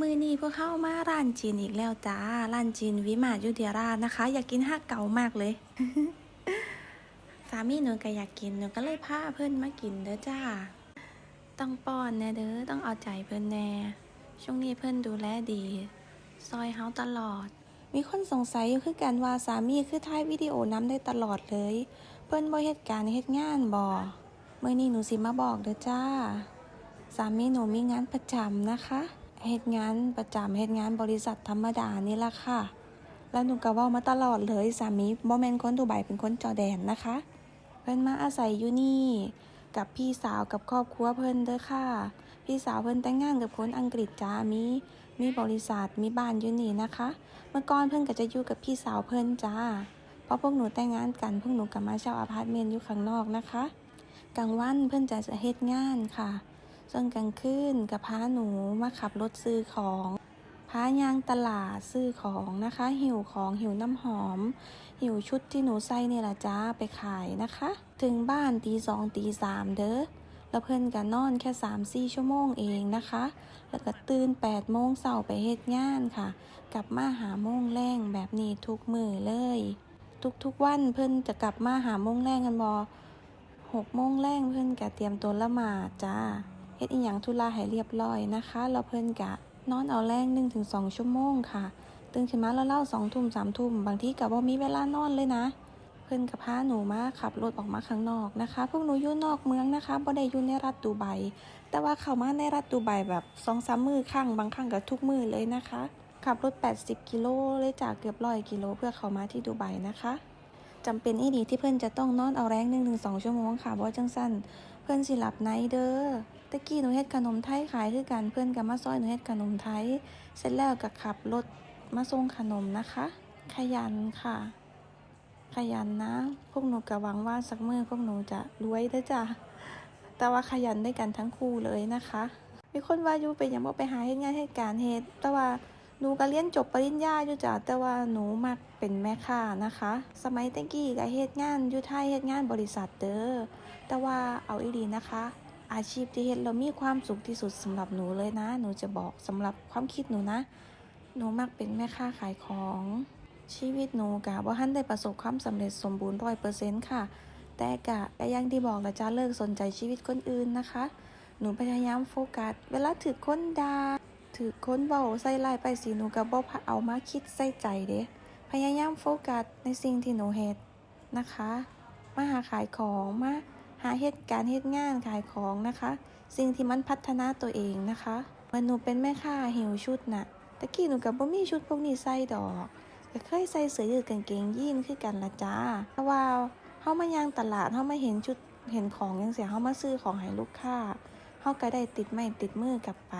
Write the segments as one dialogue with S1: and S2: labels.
S1: มือนี้พวกเข้ามาร้านจีนอีกแล้วจ้า ร้านจีนวิมายุทธยรานะคะ อยากกินห้าเก่ามากเลย สามีหนูก็อยากกินหนูก็เลยพาเพื่อนมากินเด้อจ้า ต้องป้อนแน่เด้อ ต้องเอาใจเพื่อนแน่ ช่วงนี้เพื่อนดูแลดี ซอยเฮาตลอด มีคนสงสัยอยู่คือกันว่าสามีคือถ่ายวิดีโอน้ำได้ตลอดเลย เพื่อนบ่เหตุการณ์เฮ็ดงานบ่เมื่อนี้หนูสิมาบอกเด้อจ้า สามีหนูมีงานประจำนะคะ เฮ็ดงานประจำเฮ็ดงานบริษัทธรรมดานี่ละค่ะ แล้วหนูก็เว้ามาตลอดเลยสามีบ่แม่นคนดูไบเป็นคนจอแดนนะคะ เพิ่นมาอาศัยอยู่นี่ กับพี่สาวกับครอบครัวเพิ่นเด้อค่ะ พี่สาวเพิ่นแต่งงานกับคนอังกฤษจ้ามีมีบริษัทมีบ้านอยู่นี่นะคะ เมื่อก่อนเพิ่นก็จะอยู่กับพี่สาวเพิ่นจ้าพอพวกหนูแต่งงานกันพวกหนูก็มาเช่าอพาร์ตเมนต์อยู่ข้างนอกนะคะกลางวันเพิ่นจะจะเฮ็ดงานค่ะ ส่วนกลางคืนกับพาหนูมาขับรถซื้อของพายางตลาดซื้อของนะคะ หิวของหิวน้ำหอม หิวชุดที่หนูใส่นี่แหละจ้าไปขายนะคะ ถึงบ้านตีสองตีสามเด้อแล้วเพิ่นก็นอนแค่สามสี่ชั่วโมงเองนะคะ แล้วก็ตื่นแปดโมงเช้าไปเฮ็ดงานค่ะ กลับมาหาโมงแรงแบบนี้ทุกมือเลย ทุกๆวันเพิ่นจะกลับมาหาโมงแรงกันบอหกโมงแรงเพิ่นก็เตรียมตัวละหมาดจ้า เฮ็ดอีหยังธุระให้เรียบร้อยนะคะแล้วเพิ่นกะนอนเอาแรง1-2 ชั่วโมงค่ะ ตื่นขึ้นมาแล้วเล่าสองทุ่มสามทุ่มบางทีก็บ่มีเวลานอนเลยนะ เพิ่นก็พาหนูมาขับรถออกมาข้างนอกนะคะพวกหนูอยู่นอกเมืองนะคะบ่ได้อยู่ในรัฐดูไบแต่ว่าเข้ามาในรัฐดูไบแบบ2-3มือครั้งบางครั้งก็ทุกมือเลยนะคะ ขับรถ 80 กิโลเลยจากเกือบร้อยกิโลเพื่อเข้ามาที่ดูไบนะคะจำเป็นอีดีที่เพิ่นจะต้องนอนเอาแรง1-2 ชั่วโมงค่ะเพราะจังซั่น พื่อนสิหลับในเด้อตะกี้หนูเฮ็ดขนมไทยขายคือกันเพื่อนกับมาซอยหนูเฮ็ดขนมไทย เสร็จแล้วก็ขับรถมาส่งขนมนะคะ ขยันค่ะ ขยันนะ พวกหนูก็หวังว่าสักมื้อพวกหนูจะรวยเด้อจ้ะแต่ว่าขยันด้วยกันทั้งคู่เลยนะคะ มีคนว่าอยู่เป็นอย่างบ่ไปหาเฮ็ดงานเหตุการณ์เฮ็ดแต่ว่า หนูก็เรียนจบปริญญาอยู่จ้ะแต่ว่าหนูมักเป็นแม่ค้านะคะ สมัยตะกี้ก็เฮ็ดงานอยู่ไทยเฮ็ดงานบริษัทเด้อแต่ว่าเอาอีดีนะคะ อาชีพที่เฮ็ดเรามีความสุขที่สุดสำหรับหนูเลยนะ หนูจะบอกสำหรับความคิดหนูนะ หนูมักเป็นแม่ค้าขายของชีวิตหนูกะว่าทันได้ประสบความสำเร็จสมบูรณ์ร้อยเปอร์เซ็นต์ค่ะ แต่กะก็ยังที่บอกละจ้าเลิกสนใจชีวิตคนอื่นนะคะ หนูพยายามโฟกัส เวลาถือคนดา ถือคนเบาใส่ลายไปสีหนูกับบ่เอามาคิดใส่ใจเด้พยายามโฟกัสในสิ่งที่หนูเฮ็ดนะคะ มาหาขายของมาหาเหตุการณ์เหตุงานขายของนะคะ สิ่งที่มันพัฒนาตัวเองนะคะเมื่อหนูเป็นแม่ค้าหิวชุดน่ะตะกี้หนูกับบ่มีชุดพวกนี้ใส่ดอกก็เคยใส่เสื้อยืดกางเกงยีนคือกันละจ้าเพราะว่าเฮามาย่างตลาดเฮามาเห็นชุดเห็นของจังซี่เฮามาซื้อของให้ลูกค้าเฮาก็ได้ติดไม้ติดมือกลับไป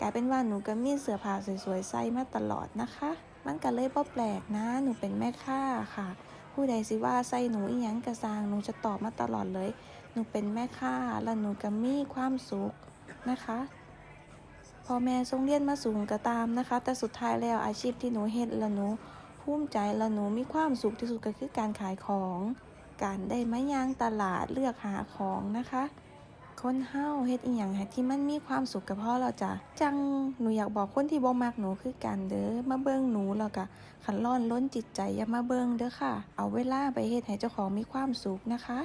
S1: กลายเป็นว่าหนูก็มีเสื้อผ้าสวยๆใส่มาตลอดนะคะ มันก็เลยบ่แปลกนะ หนูเป็นแม่ค้าค่ะ ผู้ใดสิว่าใส่หนูอีหยังกระซางหนูจะตอบมาตลอดเลย หนูเป็นแม่ค้าแล้วหนูก็มีความสุขนะคะพอแม่ส่งเรียนมาสูงก็ตามนะคะ แต่สุดท้ายแล้วอาชีพที่หนูเฮ็ดแล้วหนูภูมิใจแล้วหนูมีความสุขที่สุดก็คือการขายของ การได้มายางตลาดเลือกหาของนะคะ คนเฮาเฮ็ดอีหยังให้ที่มันมีความสุขกับพ่อเราจ้ะจังหนูอยากบอกคนที่บ่มักหนูคือกันเด้อมาเบิ่งหนูแล้วก็ขันร้อนล้นจิตใจอย่ามาเบิ่งเด้อค่ะ เอาเวลาไปเฮ็ดให้เจ้าของมีความสุขนะคะ